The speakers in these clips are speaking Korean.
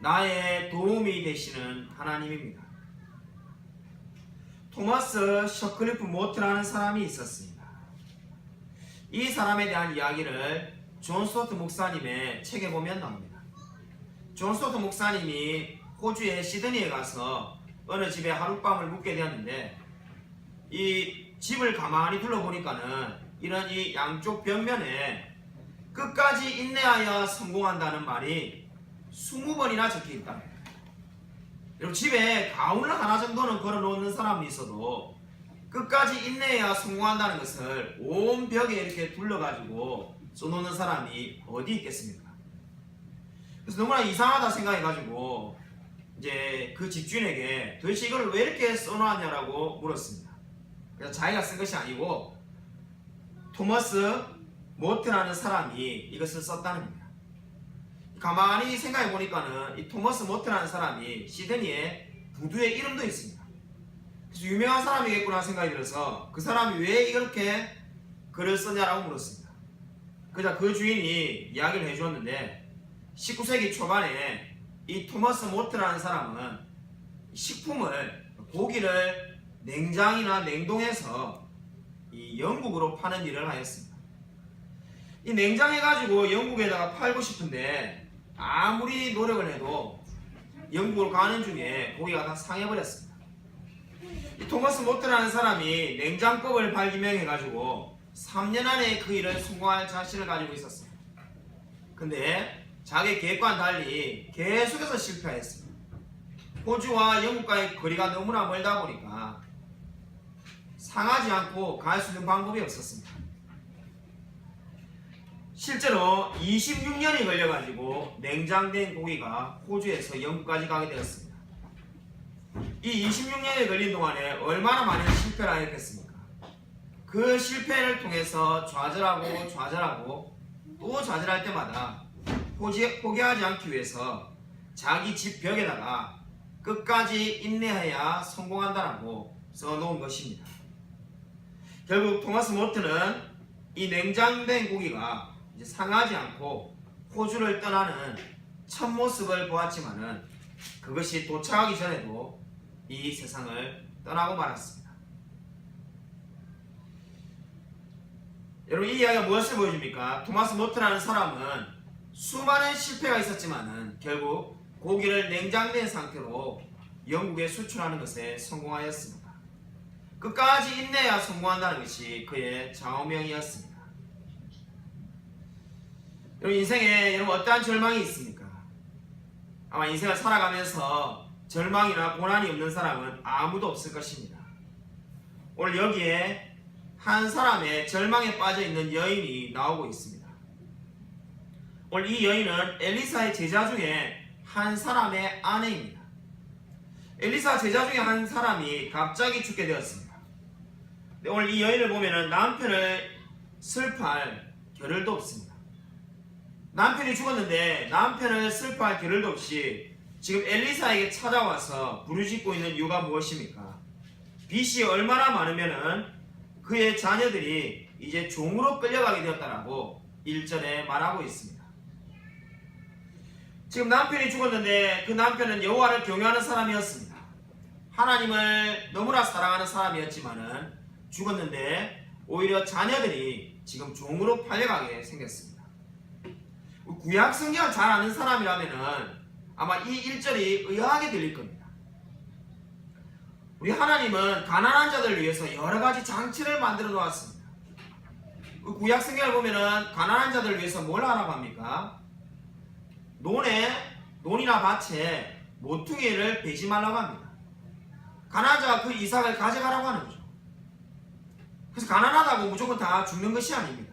나의 도움이 되시는 하나님입니다. 토마스 셔클리프 모트라는 사람이 있었습니다. 이 사람에 대한 이야기를 존 스토트 목사님의 책에 보면 나옵니다. 존 스토트 목사님이 호주의 시드니에 가서 어느 집에 하룻밤을 묵게 되었는데 이 집을 가만히 둘러보니까는 이런 이 양쪽 벽면에 끝까지 인내하여 성공한다는 말이 20번이나 적혀 있다. 여러분 집에 가운을 하나 정도는 걸어 놓는 사람이 있어도 끝까지 인내해야 성공한다는 것을 온 벽에 이렇게 둘러가지고 써놓는 사람이 어디 있겠습니까? 그래서 너무나 이상하다 생각해가지고 이제 그 집주인에게 도대체 이걸 왜 이렇게 써놓았냐라고 물었습니다. 그래서 자기가 쓴 것이 아니고 토머스 모트라는 사람이 이것을 썼다는 겁니다. 가만히 생각해 보니까는 이 토머스 모트라는 사람이 시드니에 부두의 이름도 있습니다. 그래서 유명한 사람이겠구나 생각이 들어서 그 사람이 왜 이렇게 글을 쓰냐라고 물었습니다. 그자 그 주인이 이야기를 해주었는데 19세기 초반에 이 토머스 모트라는 사람은 식품을 고기를 냉장이나 냉동해서 이 영국으로 파는 일을 하였습니다. 이 냉장해가지고 영국에다가 팔고 싶은데 아무리 노력을 해도 영국으로 가는 중에 고기가 다 상해버렸습니다. 이 토머스 모트라는 사람이 냉장법을 발기명해가지고 3년 안에 그 일을 성공할 자신을 가지고 있었습니다. 근데 자기 계획과는 달리 계속해서 실패했습니다. 호주와 영국과의 거리가 너무나 멀다 보니까 상하지 않고 갈 수 있는 방법이 없었습니다. 실제로 26년이 걸려가지고 냉장된 고기가 호주에서 영국까지 가게 되었습니다. 이 26년이 걸린 동안에 얼마나 많은 실패를 하였겠습니까? 그 실패를 통해서 좌절하고 좌절하고 또 좌절할 때마다 포기, 포기하지 않기 위해서 자기 집 벽에다가 끝까지 인내해야 성공한다라고 써놓은 것입니다. 결국 토마스 모트는 이 냉장된 고기가 이제 상하지 않고 호주를 떠나는 첫 모습을 보았지만은 그것이 도착하기 전에도 이 세상을 떠나고 말았습니다. 여러분 이 이야기가 무엇을 보여줍니까? 토마스 모트라는 사람은 수많은 실패가 있었지만은 결국 고기를 냉장된 상태로 영국에 수출하는 것에 성공하였습니다. 끝까지 인내해야 성공한다는 것이 그의 좌우명이었습니다. 여러분 인생에 여러분 어떠한 절망이 있습니까? 아마 인생을 살아가면서 절망이나 고난이 없는 사람은 아무도 없을 것입니다. 오늘 여기에 한 사람의 절망에 빠져 있는 여인이 나오고 있습니다. 오늘 이 여인은 엘리사의 제자 중에 한 사람의 아내입니다. 엘리사 제자 중에 한 사람이 갑자기 죽게 되었습니다. 오늘 이 여인을 보면은 남편을 슬퍼할 겨를도 없습니다. 남편이 죽었는데 남편을 슬퍼할 겨를도 없이 지금 엘리사에게 찾아와서 부르짖고 있는 이유가 무엇입니까? 빚이 얼마나 많으면은 그의 자녀들이 이제 종으로 끌려가게 되었다라고 1절에 말하고 있습니다. 지금 남편이 죽었는데 그 남편은 여호와를 경외하는 사람이었습니다. 하나님을 너무나 사랑하는 사람이었지만은 죽었는데 오히려 자녀들이 지금 종으로 팔려가게 생겼습니다. 구약 성경을 잘 아는 사람이라면은 아마 이 1절이 의아하게 들릴 겁니다. 우리 하나님은 가난한 자들을 위해서 여러 가지 장치를 만들어 놓았습니다. 그 구약 성경을 보면은 가난한 자들을 위해서 뭘 하라고 합니까? 논에 논이나 밭에 모퉁이를 베지 말라고 합니다. 가난한 자가 그 이삭을 가져가라고 하는 거죠. 그래서 가난하다고 무조건 다 죽는 것이 아닙니다.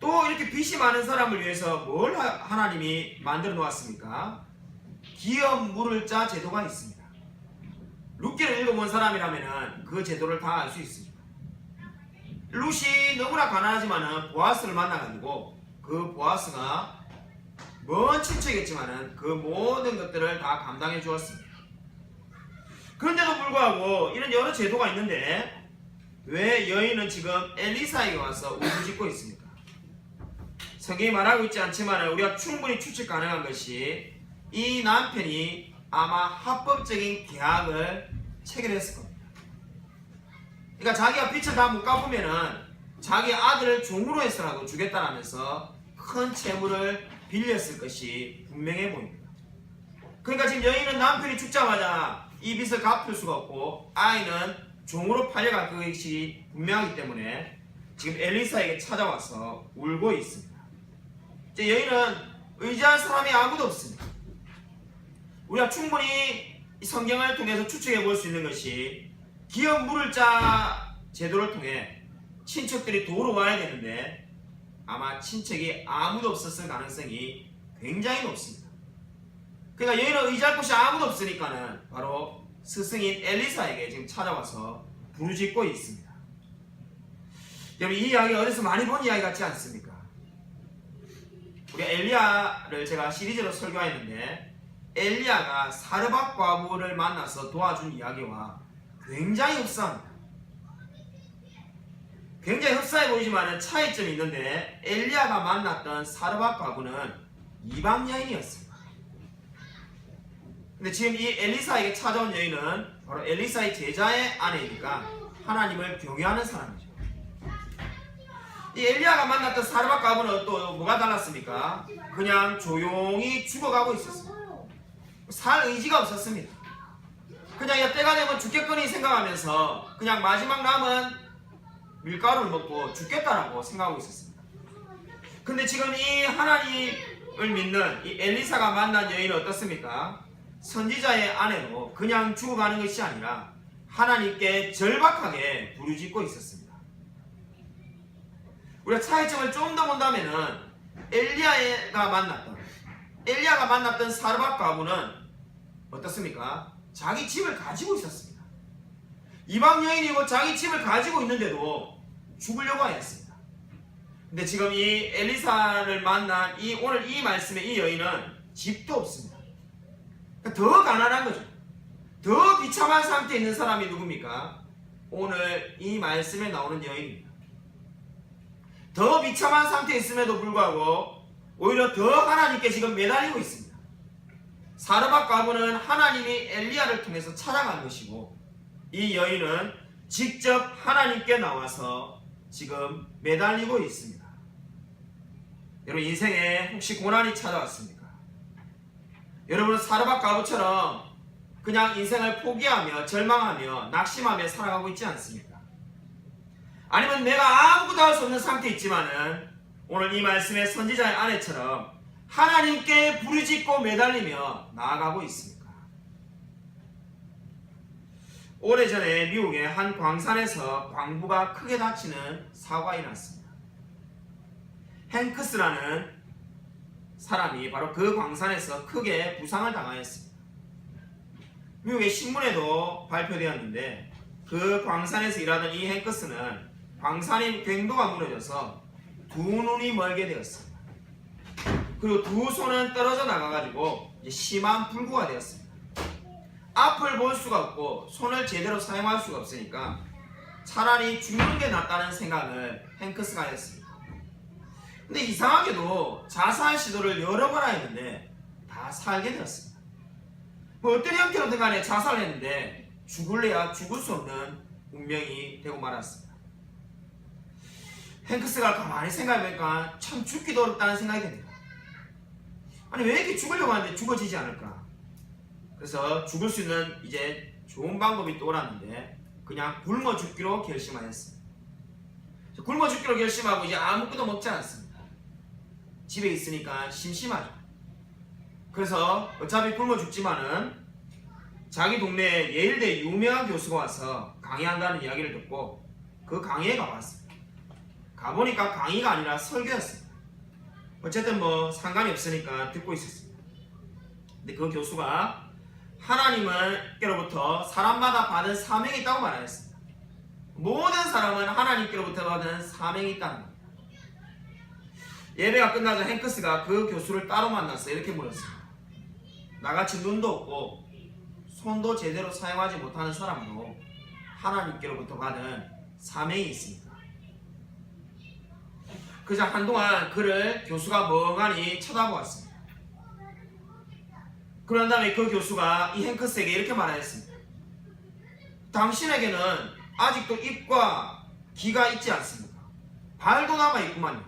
또 이렇게 빚이 많은 사람을 위해서 뭘 하- 하나님이 만들어 놓았습니까? 기업 물을 자 제도가 있습니다. 룻기를 읽어본 사람이라면 그 제도를 다 알 수 있습니다. 룻이 너무나 가난하지만은 보아스를 만나가지고 그 보아스가 먼 친척이겠지만은 그 모든 것들을 다 감당해 주었습니다. 그런데도 불구하고 이런 여러 제도가 있는데 왜 여인은 지금 엘리사에게 와서 울부짖고 있습니까? 성경이 말하고 있지 않지만 우리가 충분히 추측 가능한 것이 이 남편이 아마 합법적인 계약을 체결했을 겁니다. 그러니까 자기가 빚을 다 못 갚으면은 자기 아들을 종으로 해서라도 주겠다라면서 큰 채무를 빌렸을 것이 분명해 보입니다. 그러니까 지금 여인은 남편이 죽자마자 이 빚을 갚을 수가 없고 아이는 종으로 팔려갈 것이 분명하기 때문에 지금 엘리사에게 찾아와서 울고 있습니다. 이제 여인은 의지할 사람이 아무도 없습니다. 우리가 충분히 이 성경을 통해서 추측해 볼 수 있는 것이 기업 물을 자 제도를 통해 친척들이 도로 와야 되는데 아마 친척이 아무도 없었을 가능성이 굉장히 높습니다. 그러니까 여인은 의지할 곳이 아무도 없으니까는 바로 스승인 엘리사에게 지금 찾아와서 부르짖고 있습니다. 여러분 이 이야기 어디서 많이 본 이야기 같지 않습니까? 엘리야를 제가 시리즈로 설교했는데 엘리야가 사르밧 과부를 만나서 도와준 이야기와 굉장히 흡사합니다. 굉장히 흡사해 보이지만 차이점이 있는데 엘리야가 만났던 사르밧 과부는 이방 여인이었습니다. 근데 지금 이 엘리사에게 찾아온 여인은 바로 엘리사의 제자의 아내이니까 하나님을 경외하는 사람이죠. 이 엘리야가 만났던 사르밧 과부는 또 뭐가 달랐습니까? 그냥 조용히 죽어가고 있었습니다. 살 의지가 없었습니다. 그냥 야 때가 되면 죽겠거니 생각하면서 그냥 마지막 남은 밀가루를 먹고 죽겠다라고 생각하고 있었습니다. 근데 지금 이 하나님을 믿는 이 엘리사가 만난 여인은 어떻습니까? 선지자의 아내로 그냥 죽어가는 것이 아니라 하나님께 절박하게 부르짖고 있었습니다. 우리가 차이점을 좀 더 본다면은 엘리야가 만났던 엘리야가 만났던 사르밧 가부는 어떻습니까? 자기 집을 가지고 있었습니다. 이방 여인이고 자기 집을 가지고 있는데도 죽으려고 하였습니다. 근데 지금 이 엘리사를 만난 이 오늘 이 말씀의 이 여인은 집도 없습니다. 그러니까 더 가난한 거죠. 더 비참한 상태에 있는 사람이 누굽니까? 오늘 이 말씀에 나오는 여인입니다. 더 비참한 상태에 있음에도 불구하고 오히려 더 하나님께 지금 매달리고 있습니다. 사르밧 과부는 하나님이 엘리야를 통해서 찾아간 것이고 이 여인은 직접 하나님께 나와서 지금 매달리고 있습니다. 여러분 인생에 혹시 고난이 찾아왔습니까? 여러분은 사르밧 과부처럼 그냥 인생을 포기하며 절망하며 낙심하며 살아가고 있지 않습니까? 아니면 내가 아무것도 할 수 없는 상태에 있지만은 오늘 이 말씀의 선지자의 아내처럼 하나님께 부르짖고 매달리며 나아가고 있습니까? 오래전에 미국의 한 광산에서 광부가 크게 다치는 사고가 일어났습니다. 행크스라는 사람이 바로 그 광산에서 크게 부상을 당하였습니다. 미국의 신문에도 발표되었는데 그 광산에서 일하던 이 행크스는 광산의 갱도가 무너져서 두 눈이 멀게 되었습니다. 그리고 두 손은 떨어져 나가가지고 심한 불구가 되었습니다. 앞을 볼 수가 없고 손을 제대로 사용할 수가 없으니까 차라리 죽는 게 낫다는 생각을 행크스가 했습니다. 근데 이상하게도 자살 시도를 여러 번 했는데 다 살게 되었습니다. 뭐 어떤 형태로든 간에 자살을 했는데 죽을래야 죽을 수 없는 운명이 되고 말았습니다. 행크스가 가만히 생각해보니까 참 죽기도 어렵다는 생각이 듭니다. 아니 왜 이렇게 죽으려고 하는데 죽어지지 않을까? 그래서 죽을 수 있는 이제 좋은 방법이 떠올랐는데 그냥 굶어 죽기로 결심하였습니다. 굶어 죽기로 결심하고 이제 아무것도 먹지 않습니다. 집에 있으니까 심심하죠. 그래서 어차피 굶어 죽지만은 자기 동네에 예일대 유명한 교수가 와서 강의한다는 이야기를 듣고 그 강의에 가봤습니다. 가보니까 강의가 아니라 설교였습니다. 어쨌든 뭐 상관이 없으니까 듣고 있었습니다. 근데 그 교수가 하나님께로부터 사람마다 받은 사명이 있다고 말하였습니다. 모든 사람은 하나님께로부터 받은 사명이 있다는 겁니다. 예배가 끝나자 행크스가 그 교수를 따로 만나서 이렇게 물었습니다. 나같이 눈도 없고 손도 제대로 사용하지 못하는 사람도 하나님께로부터 받은 사명이 있습니다. 그자 한동안 그를 교수가 멍하니 쳐다보았습니다. 그런 다음에 그 교수가 이 행크스에게 이렇게 말하였습니다. 당신에게는 아직도 입과 귀가 있지 않습니까? 발도 남아 있구만요.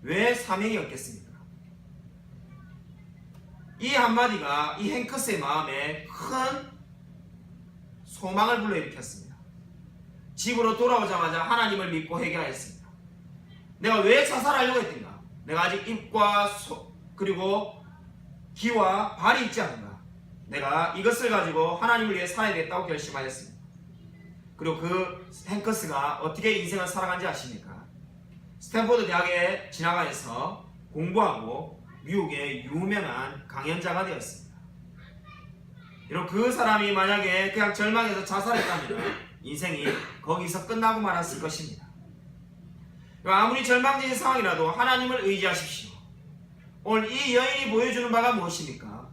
왜 사명이 없겠습니까? 이 한마디가 이 행크스의 마음에 큰 소망을 불러일으켰습니다. 집으로 돌아오자마자 하나님을 믿고 해결하였습니다. 내가 왜 자살하려고 했던가? 내가 아직 입과 소, 그리고 귀와 발이 있지 않은가? 내가 이것을 가지고 하나님을 위해 살아야겠다고 결심하였습니다. 그리고 그 행커스가 어떻게 인생을 살아간지 아십니까? 스탠포드 대학에 진학하여서 공부하고 미국의 유명한 강연자가 되었습니다. 여러분 그 사람이 만약에 그냥 절망해서 자살했다면 인생이 거기서 끝나고 말았을 것입니다. 아무리 절망적인 상황이라도 하나님을 의지하십시오. 오늘 이 여인이 보여주는 바가 무엇입니까?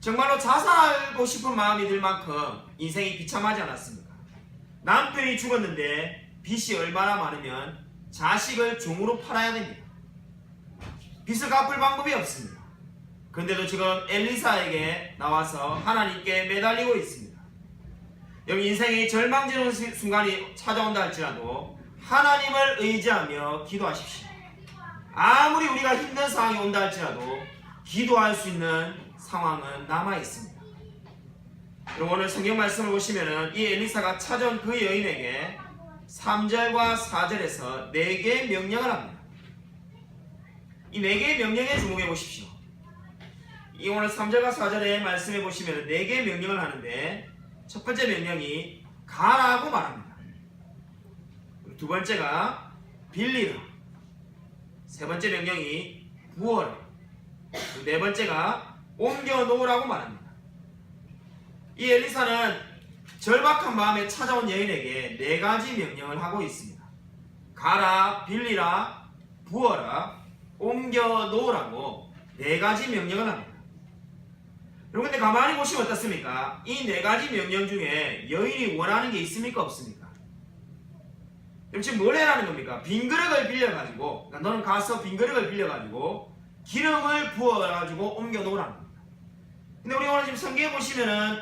정말로 자살하고 싶은 마음이 들 만큼 인생이 비참하지 않았습니까? 남편이 죽었는데 빚이 얼마나 많으면 자식을 종으로 팔아야 됩니다. 빚을 갚을 방법이 없습니다. 그런데도 지금 엘리사에게 나와서 하나님께 매달리고 있습니다. 여기 인생의 절망지는 순간이 찾아온다 할지라도 하나님을 의지하며 기도하십시오. 아무리 우리가 힘든 상황이 온다 할지라도 기도할 수 있는 상황은 남아 있습니다. 그리고 오늘 성경 말씀을 보시면은 이 엘리사가 찾아온 그 여인에게 3절과 4절에서 4개의 명령을 합니다. 이 4개의 명령에 주목해 보십시오. 이 오늘 3절과 4절의 말씀해 보시면 4개의 명령을 하는데 첫 번째 명령이 가라고 말합니다. 두 번째가 빌리라. 세 번째 명령이 부어라. 네 번째가 옮겨 놓으라고 말합니다. 이 엘리사는 절박한 마음에 찾아온 여인에게 네 가지 명령을 하고 있습니다. 가라, 빌리라, 부어라, 옮겨 놓으라고 네 가지 명령을 합니다. 여러분 근데 가만히 보시면 어떻습니까? 이 네 가지 명령 중에 여인이 원하는 게 있습니까? 없습니까? 그럼 지금 뭘 해라는 겁니까? 빈 그릇을 빌려가지고 그러니까 너는 가서 빈 그릇을 빌려가지고 기름을 부어가지고 옮겨 놓으라는 겁니다. 근데 우리 오늘 지금 성경에 보시면은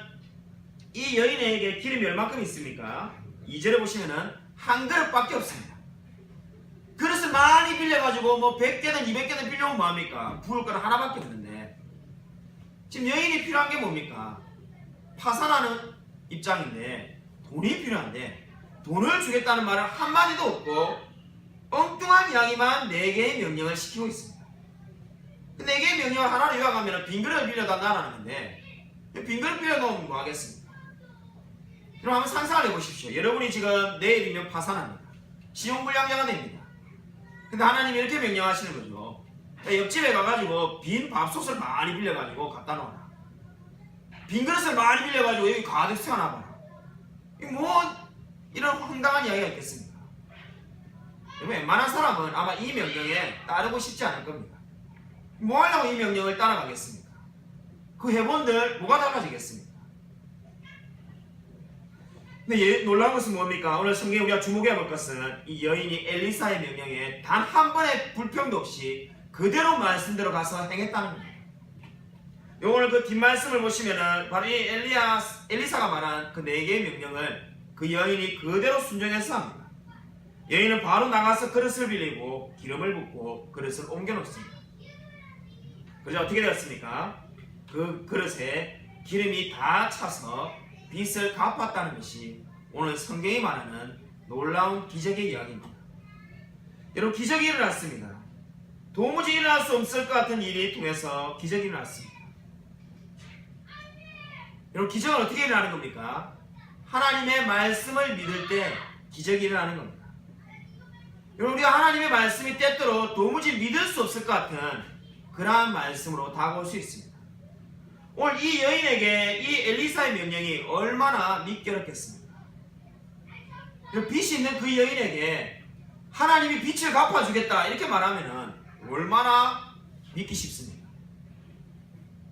이 여인에게 기름이 얼마큼 있습니까? 2절에 보시면은 한 그릇밖에 없습니다. 그릇을 많이 빌려가지고 뭐 100개든 200개든 빌려오면 뭐합니까? 부을 거는 하나밖에 없는데 지금 여인이 필요한 게 뭡니까? 파산하는 입장인데 돈이 필요한데 돈을 주겠다는 말은 한마디도 없고 엉뚱한 이야기만 4개의 명령을 시키고 있습니다. 그 4개의 명령을 하나로 요약하면 빈 그릇을 빌려달라는 건데 빈 그릇 빌려놓으면 뭐 하겠습니까? 그럼 한번 상상을 해보십시오. 여러분이 지금 내일이면 파산합니다. 신용불량자가 됩니다. 근데 하나님이 이렇게 명령하시는 거죠. 야, 옆집에 가가지고 빈 밥솥을 많이 빌려가지고 갖다 놓아라. 빈 그릇을 많이 빌려가지고 여기 가득 세워놔봐라. 이뭐 이런 황당한 이야기가 있겠습니까? 여러분 웬만한 사람은 아마 이 명령에 따르고 싶지 않을 겁니다. 뭐 하려고 이 명령을 따라가겠습니까? 그 해본들 뭐가 달라지겠습니까? 근데 예, 놀라운 것은 뭡니까? 오늘 성경에 우리가 주목해야 볼 것은 이 여인이 엘리사의 명령에 단 한 번의 불평도 없이 그대로 말씀대로 가서 행했다는 겁니다. 요 오늘 그 뒷말씀을 보시면은 바로 이 엘리야, 엘리사가 말한 그 네 개의 명령을 그 여인이 그대로 순종해서 합니다. 여인은 바로 나가서 그릇을 빌리고 기름을 붓고 그릇을 옮겨 놓습니다. 그래서 어떻게 되었습니까? 그 그릇에 기름이 다 차서 빚을 갚았다는 것이 오늘 성경이 말하는 놀라운 기적의 이야기입니다. 여러분 기적이 일어났습니다. 도무지 일어날 수 없을 것 같은 일이 통해서 기적이 일어났습니다. 여러분 기적은 어떻게 일어나는 겁니까? 하나님의 말씀을 믿을 때 기적이 일어나는 겁니다. 여러분 우리가 하나님의 말씀이 때때로 도무지 믿을 수 없을 것 같은 그러한 말씀으로 다가올 수 있습니다. 오늘 이 여인에게 이 엘리사의 명령이 얼마나 믿겨졌겠습니까? 빚이 있는 그 여인에게 하나님이 빚을 갚아주겠다 이렇게 말하면 얼마나 믿기 쉽습니까?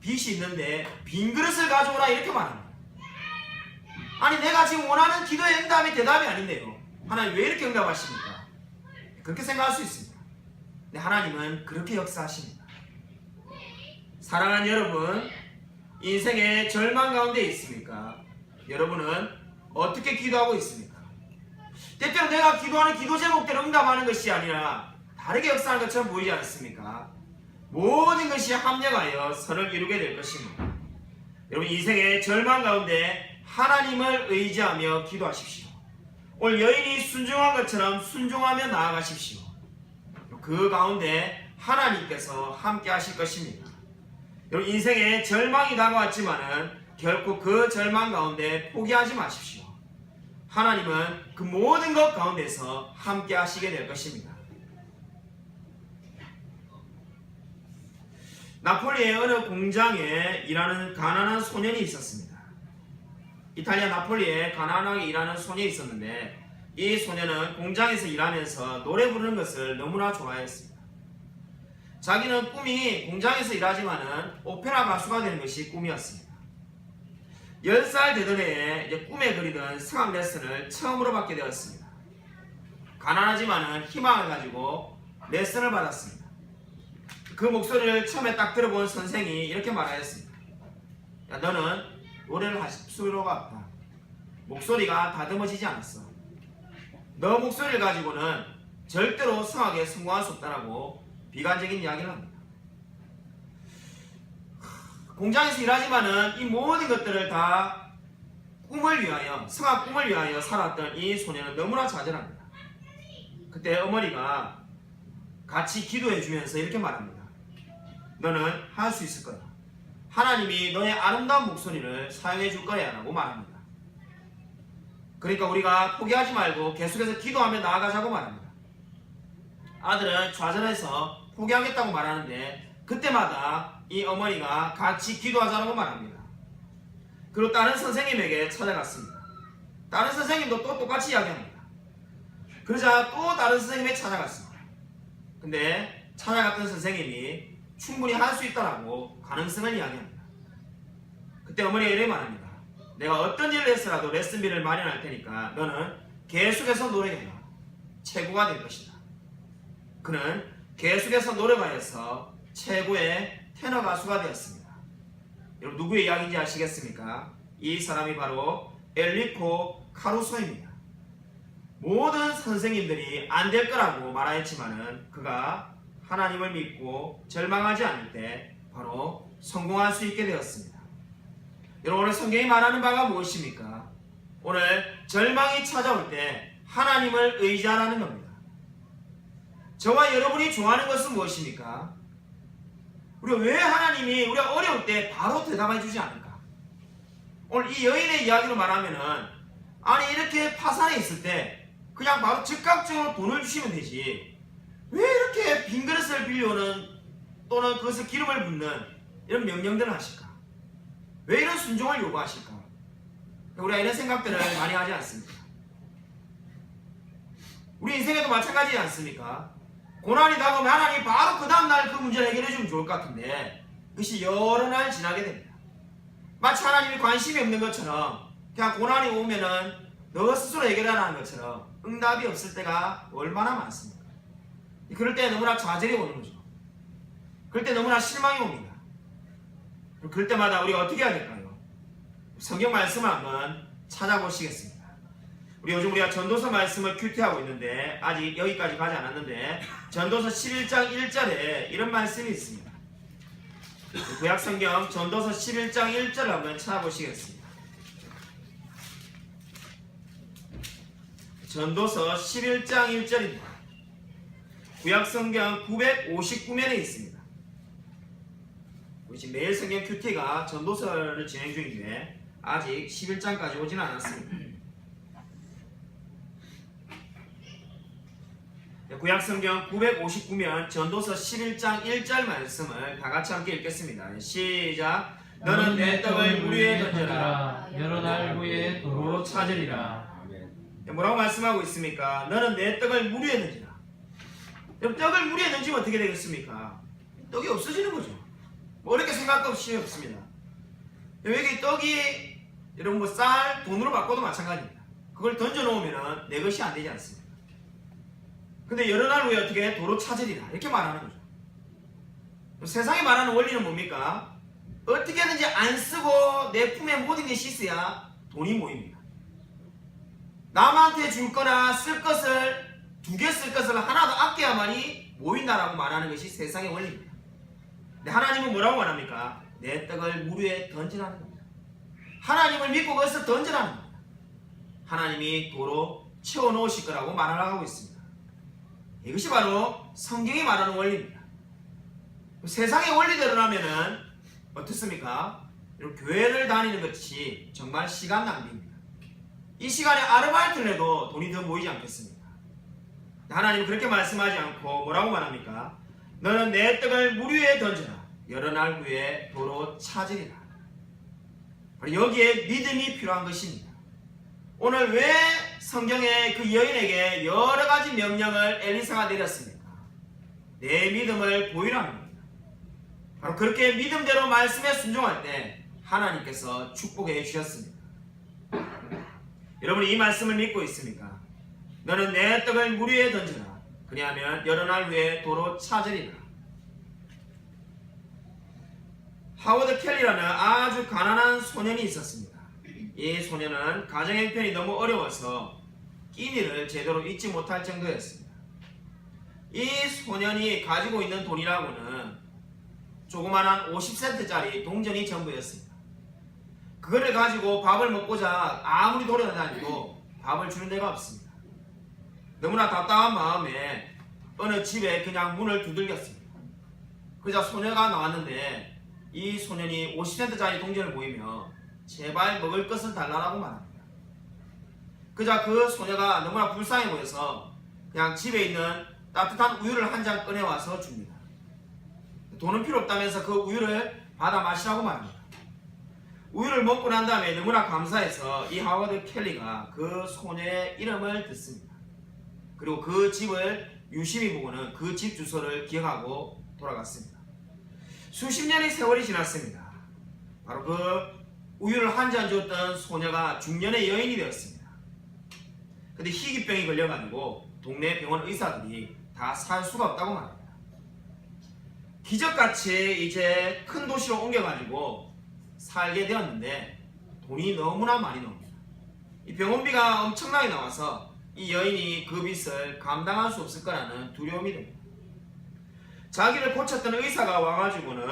빚이 있는데 빈 그릇을 가져오라 이렇게 말합니다. 아니 내가 지금 원하는 기도의 응답이 대답이 아닌데요. 하나님 왜 이렇게 응답하십니까? 그렇게 생각할 수 있습니다. 근데 하나님은 그렇게 역사하십니다. 사랑하는 여러분, 인생의 절망 가운데 있습니까? 여러분은 어떻게 기도하고 있습니까? 때때로 내가 기도하는 기도 제목대로 응답하는 것이 아니라 다르게 역사하는 것처럼 보이지 않습니까? 모든 것이 합력하여 선을 이루게 될 것입니다. 여러분 인생의 절망 가운데 하나님을 의지하며 기도하십시오. 오늘 여인이 순종한 것처럼 순종하며 나아가십시오. 그 가운데 하나님께서 함께 하실 것입니다. 여러분 인생에 절망이 다가왔지만은 결코 그 절망 가운데 포기하지 마십시오. 하나님은 그 모든 것 가운데서 함께 하시게 될 것입니다. 나폴리의 어느 공장에 일하는 가난한 소년이 있었습니다. 이탈리아 나폴리에 가난하게 일하는 소년이 있었는데 이 소년은 공장에서 일하면서 노래 부르는 것을 너무나 좋아했습니다. 자기는 꿈이 공장에서 일하지만은 오페라 가수가 되는 것이 꿈이었습니다. 10살 되던 해에 꿈에 그리던 성악 레슨을 처음으로 받게 되었습니다. 가난하지만은 희망을 가지고 레슨을 받았습니다. 그 목소리를 처음에 딱 들어본 선생이 이렇게 말하였습니다. 야, 너는 노래를 할 수요가 없다. 목소리가 다듬어지지 않았어. 너 목소리를 가지고는 절대로 성악에 성공할 수 없다라고 비관적인 이야기를 합니다. 공장에서 일하지만은 이 모든 것들을 다 꿈을 위하여, 성악 꿈을 위하여 살았던 이 소녀는 너무나 좌절합니다. 그때 어머니가 같이 기도해 주면서 이렇게 말합니다. 너는 할 수 있을 거야. 하나님이 너의 아름다운 목소리를 사용해 줄 거야 라고 말합니다. 그러니까 우리가 포기하지 말고 계속해서 기도하며 나아가자고 말합니다. 아들은 좌절해서 포기하겠다고 말하는데 그때마다 이 어머니가 같이 기도하자고 말합니다. 그리고 다른 선생님에게 찾아갔습니다. 다른 선생님도 또 똑같이 이야기합니다. 그러자 또 다른 선생님에게 찾아갔습니다. 근데 찾아갔던 선생님이 충분히 할 수 있다라고 가능성을 이야기합니다. 그때 어머니가 이렇게 말합니다. 내가 어떤 일을 했으라도 레슨비를 마련할 테니까 너는 계속해서 노력해라. 최고가 될 것이다. 그는 계속해서 노력하여서 최고의 테너 가수가 되었습니다. 여러분 누구의 이야기인지 아시겠습니까? 이 사람이 바로 엘리코 카루소입니다. 모든 선생님들이 안 될 거라고 말하였지만은 그가 하나님을 믿고 절망하지 않을 때 바로 성공할 수 있게 되었습니다. 여러분 오늘 성경이 말하는 바가 무엇입니까? 오늘 절망이 찾아올 때 하나님을 의지하라는 겁니다. 저와 여러분이 좋아하는 것은 무엇입니까? 우리가 왜 하나님이 우리가 어려울 때 바로 대답해 주지 않을까? 오늘 이 여인의 이야기로 말하면은 아니 이렇게 파산에 있을 때 그냥 바로 즉각적으로 돈을 주시면 되지 왜 이렇게 빈 그릇을 빌려오는 또는 그것을 기름을 붓는 이런 명령들을 하실까? 왜 이런 순종을 요구하실까? 우리가 이런 생각들을 많이 하지 않습니까? 우리 인생에도 마찬가지지 않습니까? 고난이 다가오면 하나님 바로 그 다음날 그 문제를 해결해 주면 좋을 것 같은데 그것이 여러 날 지나게 됩니다. 마치 하나님이 관심이 없는 것처럼 그냥 고난이 오면은 너 스스로 해결하라는 것처럼 응답이 없을 때가 얼마나 많습니까? 그럴 때 너무나 좌절이 오는 거죠. 그럴 때 너무나 실망이 옵니다. 그럴 때마다 우리가 어떻게 될까요? 성경 말씀을 한번 찾아보시겠습니다. 우리 요즘 우리가 전도서 말씀을 큐티하고 있는데 아직 여기까지 가지 않았는데 전도서 11장 1절에 이런 말씀이 있습니다. 구약 성경 전도서 11장 1절을 한번 찾아보시겠습니다. 전도서 11장 1절입니다. 구약 성경 959면에 있습니다. 우리 지금 매일 성경 큐티가 전도서를 진행 중인데 아직 11장까지 오진 않았습니다. 구약 성경 959면 전도서 11장 1절 말씀을 다 같이 함께 읽겠습니다. 시작. 너는 내 떡을 물 위에 던져라. 여러 날 후에 도로 찾으리라. 뭐라고 말씀하고 있습니까? 너는 내 떡을 물 위에 던지라. 여러분 떡을 물 위에 던지면 어떻게 되겠습니까? 떡이 없어지는 거죠. 뭐 어렵게 생각도 없이 없습니다. 여기 떡이 여러분 뭐 쌀 돈으로 바꿔도 마찬가지입니다. 그걸 던져 놓으면 내 것이 안 되지 않습니다. 근데 여러 날 후에 어떻게 도로 찾으리라 이렇게 말하는 거죠. 세상이 말하는 원리는 뭡니까? 어떻게든지 안 쓰고 내 품에 모든 것이 있어야 돈이 모입니다. 남한테 줄 거나 쓸 것을 두 개 쓸 것을 하나도 아껴야만이 모인다라고 말하는 것이 세상의 원리입니다. 근데 하나님은 뭐라고 말합니까? 내 떡을 물 위에 던지라는 겁니다. 하나님을 믿고 그것을 던지라는 겁니다. 하나님이 도로 채워 놓으실 거라고 말을 하고 있습니다. 이것이 바로 성경이 말하는 원리입니다. 세상의 원리대로라면은 어떻습니까? 교회를 다니는 것이 정말 시간 낭비입니다. 이 시간에 아르바이트를 해도 돈이 더 모이지 않겠습니까? 하나님은 그렇게 말씀하지 않고 뭐라고 말합니까? 너는 내 떡을 물 위에 던져라. 여러 날 후에 도로 찾으리라. 여기에 믿음이 필요한 것입니다. 오늘 왜 성경에 그 여인에게 여러 가지 명령을 엘리사가 내렸습니까? 내 믿음을 보이라는 겁니다. 바로 그렇게 믿음대로 말씀에 순종할 때 하나님께서 축복해 주셨습니다. 여러분이 이 말씀을 믿고 있습니까? 너는 내 떡을 물 위에 던져라. 그리하면 여러 날 후에 도로 찾으리라. 하워드 켈리라는 아주 가난한 소년이 있었습니다. 이 소년은 가정 형편이 너무 어려워서 끼니를 제대로 잊지 못할 정도였습니다. 이 소년이 가지고 있는 돈이라고는 조그만한 50센트짜리 동전이 전부였습니다. 그거를 가지고 밥을 먹고자 아무리 돌아다니도 밥을 주는 데가 없습니다. 너무나 답답한 마음에 어느 집에 그냥 문을 두들겼습니다. 그러자 소녀가 나왔는데 이 소년이 50센트짜리 동전을 보이며 제발 먹을 것을 달라고 말합니다. 그자 그 소녀가 너무나 불쌍해 보여서 그냥 집에 있는 따뜻한 우유를 한 잔 꺼내와서 줍니다. 돈은 필요 없다면서 그 우유를 받아 마시라고 말합니다. 우유를 먹고 난 다음에 너무나 감사해서 이 하워드 켈리가 그 소녀의 이름을 듣습니다. 그리고 그 집을 유심히 보고는 그 집 주소를 기억하고 돌아갔습니다. 수십 년의 세월이 지났습니다. 바로 그 우유를 한 잔 줬던 소녀가 중년의 여인이 되었습니다. 근데 희귀병이 걸려가지고 동네 병원 의사들이 다 살 수가 없다고 말합니다. 기적같이 이제 큰 도시로 옮겨가지고 살게 되었는데 돈이 너무나 많이 나옵니다. 이 병원비가 엄청나게 나와서 이 여인이 그 빚을 감당할 수 없을 거라는 두려움이 됩니다. 자기를 고쳤던 의사가 와가지고는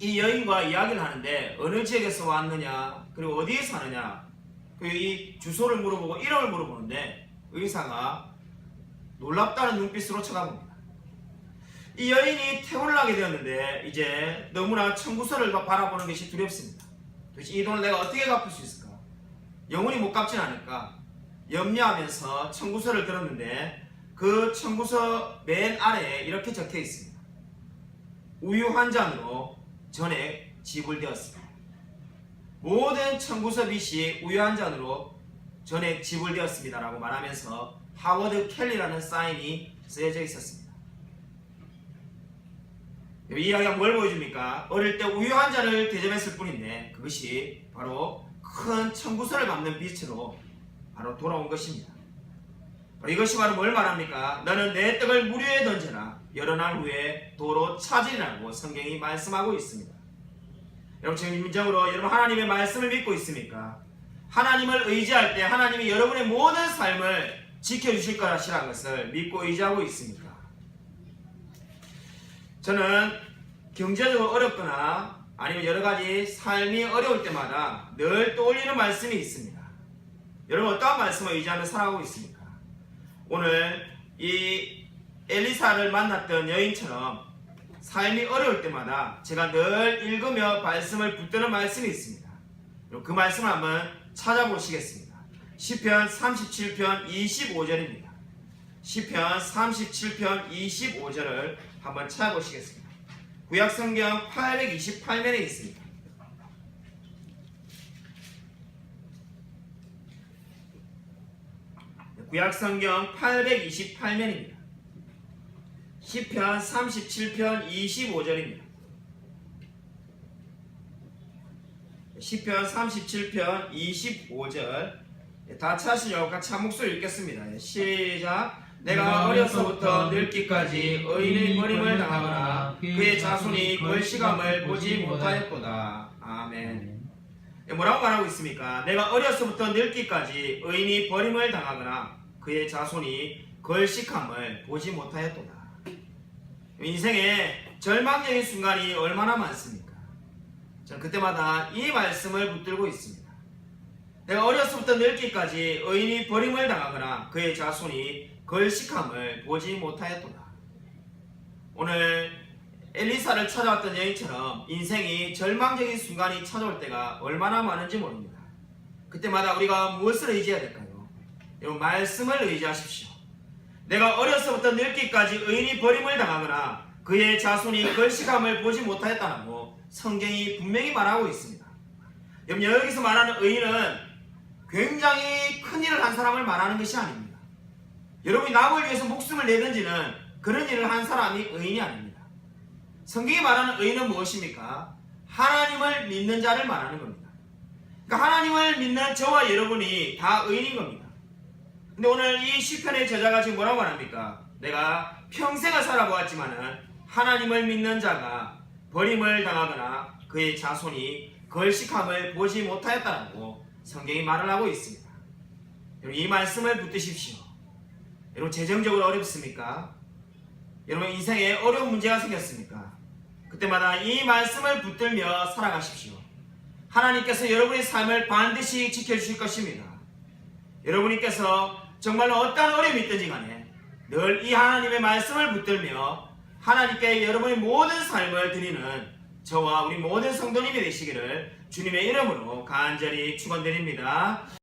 이 여인과 이야기를 하는데 어느 지역에서 왔느냐 그리고 어디에 사느냐 그리고 이 주소를 물어보고 이름을 물어보는데 의사가 놀랍다는 눈빛으로 쳐다봅니다. 이 여인이 퇴원을 하게 되었는데 이제 너무나 청구서를 바라보는 것이 두렵습니다. 도대체 이 돈을 내가 어떻게 갚을 수 있을까? 영원히 못 갚진 않을까? 염려하면서 청구서를 들었는데 그 청구서 맨 아래에 이렇게 적혀 있습니다. 우유 한 잔으로 전액 지불되었습니다. 모든 청구서 빚이 우유 한 잔으로 전액 지불되었습니다라고 말하면서 하워드 켈리라는 사인이 쓰여져 있었습니다. 이 이야기가 뭘 보여줍니까? 어릴 때 우유 한 잔을 대접했을 뿐인데 그것이 바로 큰 청구서를 갚는 빛으로 바로 돌아온 것입니다. 이것이 바로 뭘 말합니까? 너는 내 떡을 물 위에 던져라. 여러 날 후에 도로 찾으리라고 성경이 말씀하고 있습니다. 여러분 지금 인적으로 여러분 하나님의 말씀을 믿고 있습니까? 하나님을 의지할 때 하나님이 여러분의 모든 삶을 지켜주실 것이라는 것을 믿고 의지하고 있습니까? 저는 경제적으로 어렵거나 아니면 여러 가지 삶이 어려울 때마다 늘 떠올리는 말씀이 있습니다. 여러분 어떠한 말씀을 의지하며 살아가고 있습니까? 오늘 이 엘리사를 만났던 여인처럼 삶이 어려울 때마다 제가 늘 읽으며 말씀을 붙드는 말씀이 있습니다. 그 말씀을 한번 찾아보시겠습니다. 시편 37편 25절입니다. 시편 37편 25절을 한번 찾아보시겠습니다. 구약 성경 828면에 있습니다. 구약 성경 828면입니다. 시편 37편 25절입니다. 시편 37편 25절 다 찾으시려고 같이 한 목소리 읽겠습니다. 시작 내가 어려서부터 늙기까지 의인의 버림을 당하거나 그의 자손이 걸시감을 보지 못하였도다. 아멘. 예, 뭐라고 말하고 있습니까? 내가 어려서부터 늙기까지 의인이 버림을 당하거나 그의 자손이 걸식함을 보지 못하였도다. 인생에 절망적인 순간이 얼마나 많습니까? 저는 그때마다 이 말씀을 붙들고 있습니다. 내가 어려서부터 늙기까지 의인이 버림을 당하거나 그의 자손이 걸식함을 보지 못하였도다. 오늘 엘리사를 찾아왔던 여인처럼 인생이 절망적인 순간이 찾아올 때가 얼마나 많은지 모릅니다. 그때마다 우리가 무엇을 의지해야 될까요? 여러분 말씀을 의지하십시오. 내가 어려서부터 늙기까지 의인이 버림을 당하거나 그의 자손이 걸식함을 보지 못하였다고 성경이 분명히 말하고 있습니다. 여러분 여기서 말하는 의인은 굉장히 큰 일을 한 사람을 말하는 것이 아닙니다. 여러분이 남을 위해서 목숨을 내던지는 그런 일을 한 사람이 의인이 아닙니다. 성경이 말하는 의인은 무엇입니까? 하나님을 믿는 자를 말하는 겁니다. 그러니까 하나님을 믿는 저와 여러분이 다 의인인 겁니다. 근데 오늘 이 시편의 저자가 지금 뭐라고 말합니까? 내가 평생을 살아보았지만은 하나님을 믿는 자가 버림을 당하거나 그의 자손이 걸식함을 보지 못하였다라고 성경이 말을 하고 있습니다. 여러분 이 말씀을 붙드십시오. 여러분 재정적으로 어렵습니까? 여러분 인생에 어려운 문제가 생겼습니까? 그때마다 이 말씀을 붙들며 살아가십시오. 하나님께서 여러분의 삶을 반드시 지켜주실 것입니다. 여러분께서 정말로 어떠한 어려움이 있든지 간에 늘 이 하나님의 말씀을 붙들며 하나님께 여러분의 모든 삶을 드리는 저와 우리 모든 성도님이 되시기를 주님의 이름으로 간절히 축원드립니다.